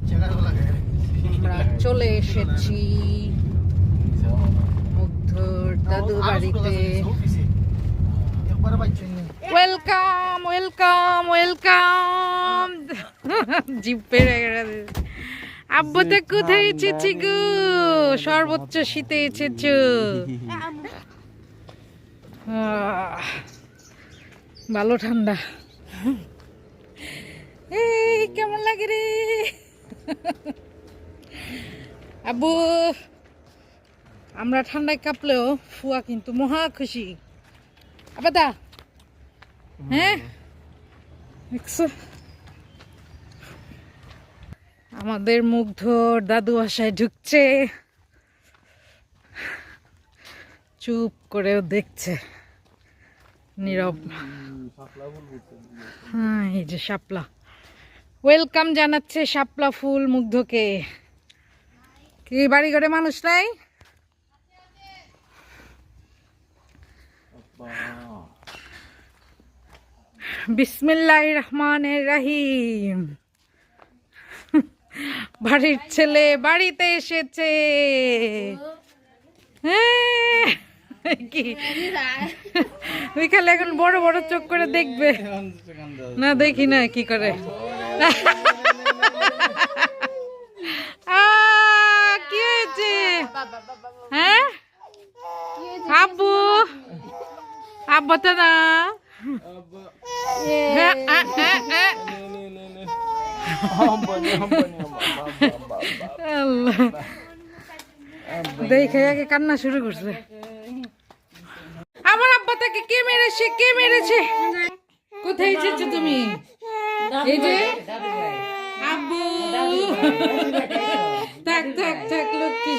আমরা চলে এসেছি মুগ্ধর দাদু বাড়িতে ওয়েলকাম ওয়েলকাম ওয়েলকাম জিপ পেরে গেছে। কোথায় এসেছি গো? সর্বোচ্চ শীতে এসেছ। ভালো ঠান্ডা। আব্বু আমরা ঠান্ডায় কাঁপলেও ফুয়া কিন্তু মহা খুশি। আবাদা হ্যাঁ? দেখছ? আমাদের মুগ্ধ দাদু বাসায় ঢুকছে। চুপ করেও দেখছে। নীরব। হ্যাঁ এই যে শাপলা। ওয়েলকাম জানাচ্ছে শাপলা ফুল মুগ্ধকে। কি বাড়ি ঘরে মানুষ নাই? বিসমিল্লাহ রহমান রাহিম। বাড়ির ছেলে বাড়িতে এসেছে। হ্যাঁ, কি? তুই এখন বড় বড় চোখ করে দেখবে। না দেখি না কি করে। হ্যাঁ? আব্বু। আব্বা তো না। হ্যাঁ। দেখে আগে কান্না শুরু করছে। আমার আব্বা তাকে কে মেরেছে কে মেরেছে? কোথায় এসেছ তুমি? এই যে? আব্বু। থাক থাক থাক।